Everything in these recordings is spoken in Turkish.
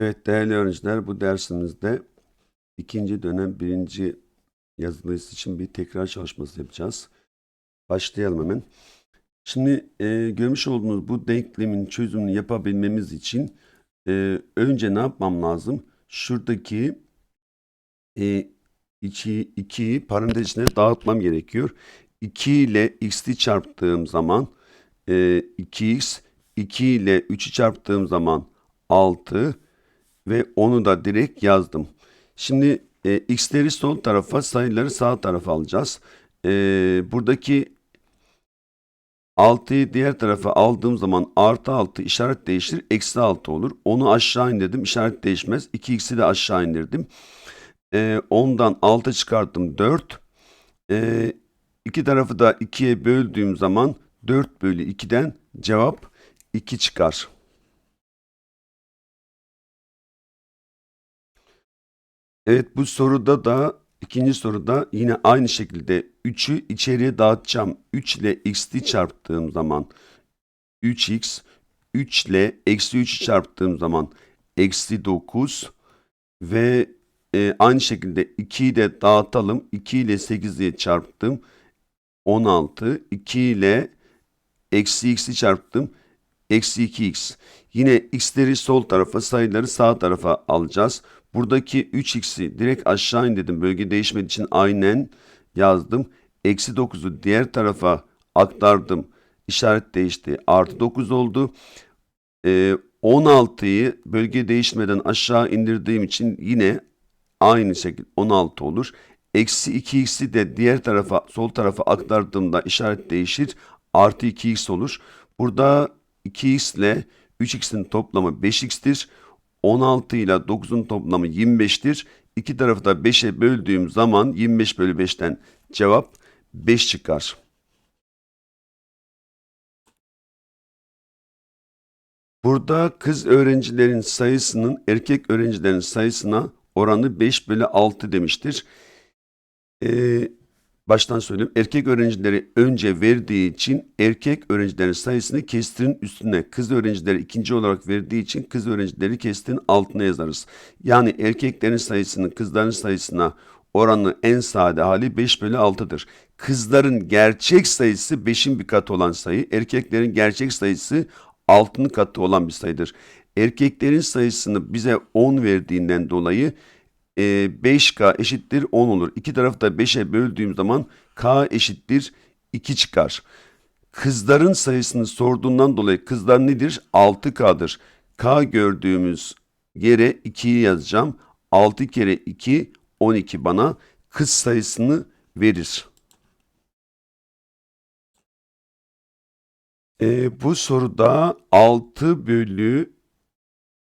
Evet değerli öğrenciler bu dersimizde ikinci dönem birinci yazılıyız için bir tekrar çalışması yapacağız. Başlayalım hemen. Şimdi e, görmüş olduğunuz bu denklemin çözümünü yapabilmemiz için e, önce ne yapmam lazım? Şuradaki e, 2, 2'yi parantez içine dağıtmam gerekiyor. 2 ile x'li çarptığım zaman e, 2x, 2 ile 3'ü çarptığım zaman 6 ve onu da direkt yazdım. Şimdi e, x'leri sol tarafa, sayıları sağ tarafa alacağız. E, buradaki 6'yı diğer tarafa aldığım zaman artı 6 işaret değiştir, eksi 6 olur. Onu aşağı indirdim, işaret değişmez. 2x'i de aşağı indirdim. E, 10'dan 6 çıkarttım 4. E, iki tarafı da 2'ye böldüğüm zaman 4 bölü 2'den cevap 2 çıkar. Evet bu soruda da ikinci soruda yine aynı şekilde 3'ü içeriye dağıtacağım. 3 ile x'li çarptığım zaman 3x, 3 ile eksi 3'ü çarptığım zaman eksi 9 ve e, aynı şekilde 2'yi de dağıtalım. 2 ile 8'i çarptım. 16. 2 ile eksi x'i çarptım. Eksi 2x. Yine x'leri sol tarafa, sayıları sağ tarafa alacağız. Buradaki 3x'i direkt aşağı indirdim. Bölge değişmediği için aynen yazdım. Eksi 9'u diğer tarafa aktardım. İşaret değişti. Artı 9 oldu. Ee, 16'yı bölge değişmeden aşağı indirdiğim için yine aynı şekilde 16 olur. Eksi 2x'i de diğer tarafa sol tarafa aktardığımda işaret değişir. Artı 2x olur. Burada 2x ile 3x'in toplamı 5x'tir. 16 ile 9'un toplamı 25'tir. İki tarafı da 5'e böldüğüm zaman 25 bölü 5'ten cevap 5 çıkar. Burada kız öğrencilerin sayısının erkek öğrencilerin sayısına oranı 5 bölü 6 demiştir. Ee, baştan söyleyeyim. Erkek öğrencileri önce verdiği için erkek öğrencilerin sayısını kestirin üstüne, kız öğrencileri ikinci olarak verdiği için kız öğrencileri kestirin altına yazarız. Yani erkeklerin sayısının kızların sayısına oranı en sade hali 5 bölü 6'dır. Kızların gerçek sayısı 5'in bir katı olan sayı, erkeklerin gerçek sayısı 6'nın katı olan bir sayıdır. Erkeklerin sayısını bize 10 verdiğinden dolayı 5K eşittir 10 olur. İki tarafı da 5'e böldüğüm zaman K eşittir 2 çıkar. Kızların sayısını sorduğundan dolayı kızlar nedir? 6K'dır. K gördüğümüz yere 2'yi yazacağım. 6 kere 2 12 bana kız sayısını verir. Ee, bu soruda 6 bölü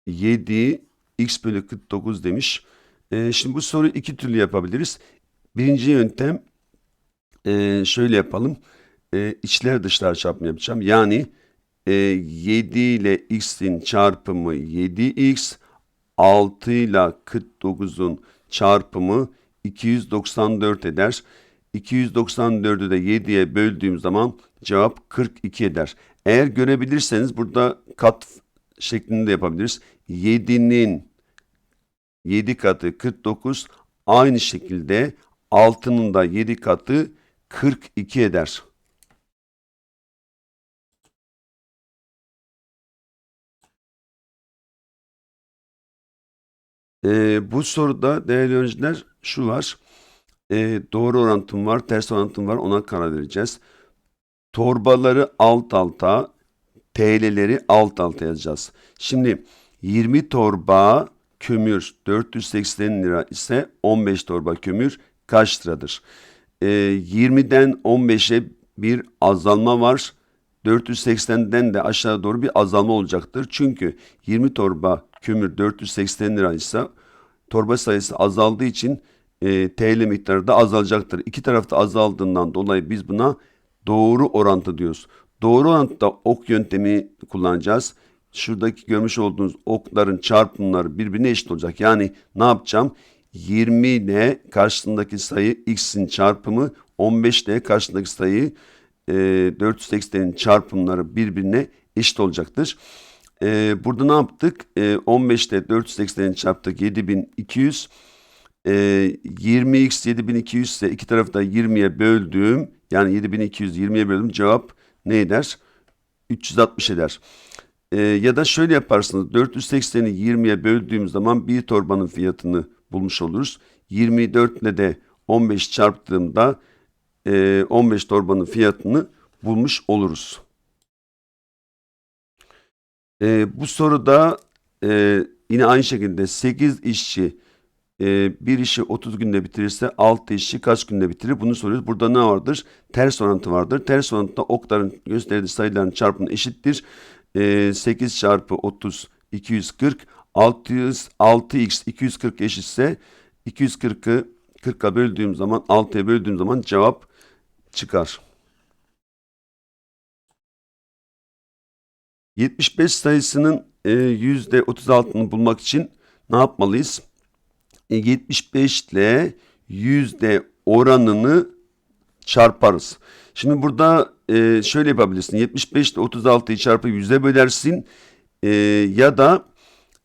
7 x bölü 49 demiş. E, şimdi bu soruyu iki türlü yapabiliriz. Birinci yöntem e, şöyle yapalım. E, içler dışlar çarpımı yapacağım. Yani e, 7 ile x'in çarpımı 7x, 6 ile 49'un çarpımı 294 eder. 294'ü de 7'ye böldüğüm zaman cevap 42 eder. Eğer görebilirseniz burada kat şeklinde yapabiliriz. 7'nin 7 katı 49 aynı şekilde 6'nın da 7 katı 42 eder. Ee, bu soruda değerli öğrenciler şu var. Ee, doğru orantım var, ters orantım var ona karar vereceğiz. Torbaları alt alta, TL'leri alt alta yazacağız. Şimdi 20 torba kömür 480 lira ise 15 torba kömür kaç liradır? E, 20'den 15'e bir azalma var. 480'den de aşağı doğru bir azalma olacaktır. Çünkü 20 torba kömür 480 lira ise torba sayısı azaldığı için e, TL miktarı da azalacaktır. İki tarafta azaldığından dolayı biz buna doğru orantı diyoruz. Doğru orantıda ok yöntemi kullanacağız şuradaki görmüş olduğunuz okların çarpımları birbirine eşit olacak. Yani ne yapacağım? 20 ile karşısındaki sayı x'in çarpımı 15 ile karşısındaki sayı e, 480'in çarpımları birbirine eşit olacaktır. Ee, burada ne yaptık? Ee, 15 ile 480'i çarptık 7200. Ee, 20x 7200 ise iki tarafı da 20'ye böldüğüm yani 7200 20'ye böldüm cevap ne eder? 360 eder. Ee, ya da şöyle yaparsınız 480'i 20'ye böldüğüm zaman bir torbanın fiyatını bulmuş oluruz. 24 ile de 15 çarptığımda e, 15 torbanın fiyatını bulmuş oluruz. E, bu soruda e, yine aynı şekilde 8 işçi e, bir işi 30 günde bitirirse 6 işçi kaç günde bitirir? Bunu soruyoruz. Burada ne vardır? Ters orantı vardır. Ters orantıda okların gösterdiği sayıların çarpımı eşittir. E, 8 çarpı 30 240 600 6x 240 eşitse 240'ı 40'a böldüğüm zaman 6'ya böldüğüm zaman cevap çıkar. 75 sayısının e, %36'ını bulmak için ne yapmalıyız? E, 75 ile yüzde oranını çarparız. Şimdi burada e, şöyle yapabilirsin. 75 ile 36'yı çarpı 100'e bölersin. E, ya da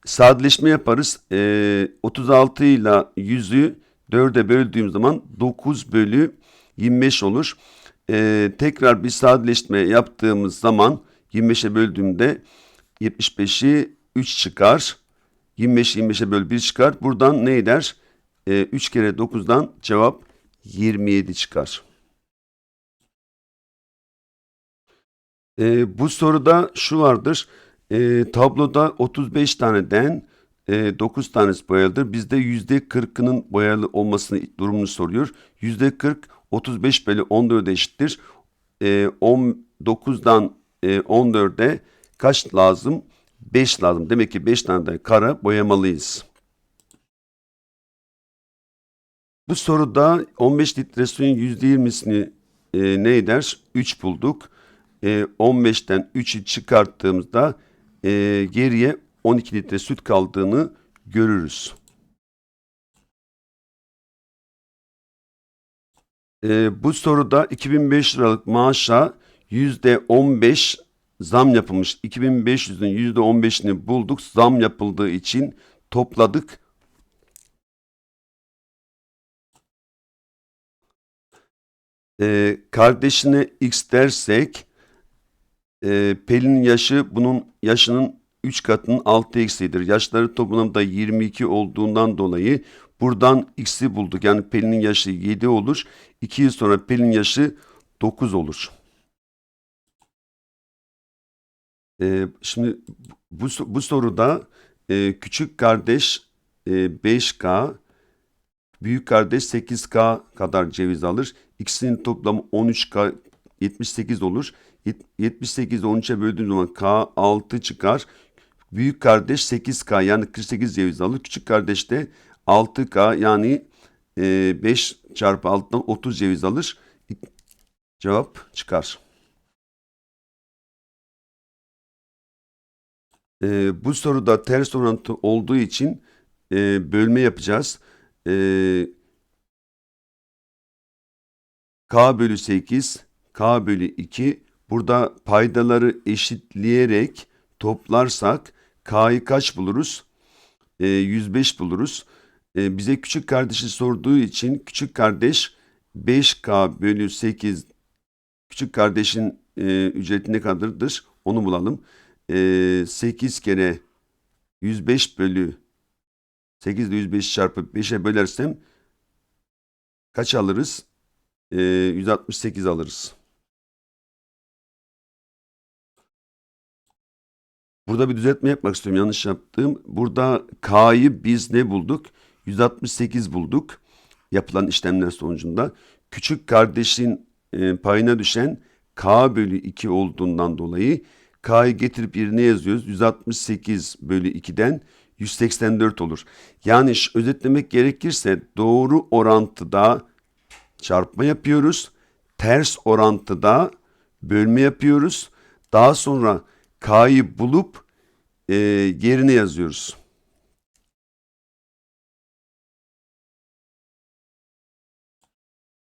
sadeleşme yaparız. E, 36 ile 100'ü 4'e böldüğüm zaman 9 bölü 25 olur. E, tekrar bir sadeleşme yaptığımız zaman 25'e böldüğümde 75'i 3 çıkar. 25 25'e böl 1 çıkar. Buradan ne eder? E, 3 kere 9'dan cevap 27 çıkar. E, bu soruda şu vardır. E, tabloda 35 taneden e, 9 tanesi boyalıdır. Bizde %40'ının boyalı olmasını durumunu soruyor. %40 35 bölü 14 eşittir. E, 19'dan e, 14'e kaç lazım? 5 lazım. Demek ki 5 tane de kara boyamalıyız. Bu soruda 15 litre suyun %20'sini e, ne eder? 3 bulduk. E, 15'ten 3'ü çıkarttığımızda e, geriye 12 litre süt kaldığını görürüz. E, bu soruda 2005 liralık maaşa %15 zam yapılmış. 2500'ün %15'ini bulduk. Zam yapıldığı için topladık. Ee, kardeşine x dersek e, Pelin'in yaşı bunun yaşının 3 katının 6 eksiğidir. Yaşları toplamda 22 olduğundan dolayı buradan x'i bulduk. Yani Pelin'in yaşı 7 olur. 2 yıl sonra Pelin'in yaşı 9 olur. Ee, şimdi bu, bu soruda e, küçük kardeş e, 5K, büyük kardeş 8K kadar ceviz alır. İkisinin toplamı 13K 78 olur. 78'i 13'e böldüğüm zaman K 6 çıkar. Büyük kardeş 8K yani 48 ceviz alır. Küçük kardeş de 6K yani e, 5 çarpı 6'dan 30 ceviz alır. Cevap çıkar. E, bu soruda ters orantı olduğu için e, bölme yapacağız. E, K bölü 8, K bölü 2. Burada paydaları eşitleyerek toplarsak K'yı kaç buluruz? E, 105 buluruz. E, bize küçük kardeşi sorduğu için küçük kardeş 5K bölü 8 küçük kardeşin e, ücreti ne kadardır? Onu bulalım e, 8 kere 105 bölü 8 ile 105 çarpı 5'e bölersem kaç alırız? E, 168 alırız. Burada bir düzeltme yapmak istiyorum. Yanlış yaptım. Burada K'yı biz ne bulduk? 168 bulduk. Yapılan işlemler sonucunda. Küçük kardeşin e, payına düşen K bölü 2 olduğundan dolayı K'yı getirip yerine yazıyoruz. 168 bölü 2'den 184 olur. Yani özetlemek gerekirse doğru orantıda çarpma yapıyoruz. Ters orantıda bölme yapıyoruz. Daha sonra K'yı bulup e, yerine yazıyoruz.